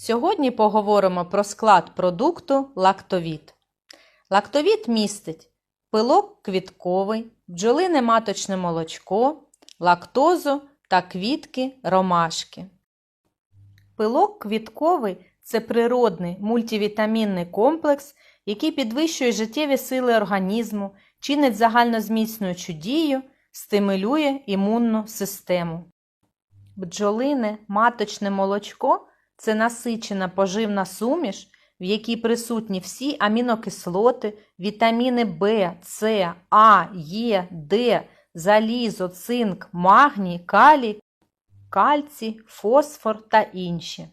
Сьогодні поговоримо про склад продукту лактовід. Лактовід містить пилок квітковий, бджолине маточне молочко, лактозу та квітки ромашки. Пилок квітковий це природний мультивітамінний комплекс, який підвищує життєві сили організму, чинить загальнозміцнюючу дію, стимулює імунну систему. Бджолине маточне молочко це насичена поживна суміш, в якій присутні всі амінокислоти, вітаміни В, С, А, Е, Д, залізо, цинк, магній, калій, кальцій, фосфор та інші.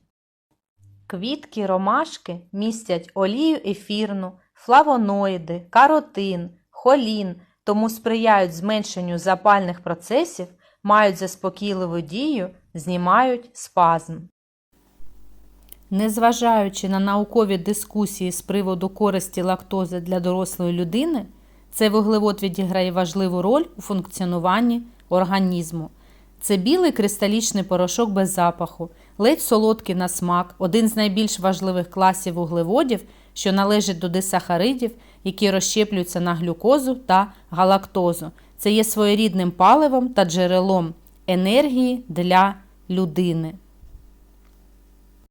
Квітки ромашки містять олію ефірну, флавоноїди, каротин, холін, тому сприяють зменшенню запальних процесів, мають заспокійливу дію, знімають спазм. Незважаючи на наукові дискусії з приводу користі лактози для дорослої людини, цей вуглевод відіграє важливу роль у функціонуванні організму. Це білий кристалічний порошок без запаху, ледь солодкий на смак, один з найбільш важливих класів вуглеводів, що належить до дисахаридів, які розщеплюються на глюкозу та галактозу. Це є своєрідним паливом та джерелом енергії для людини.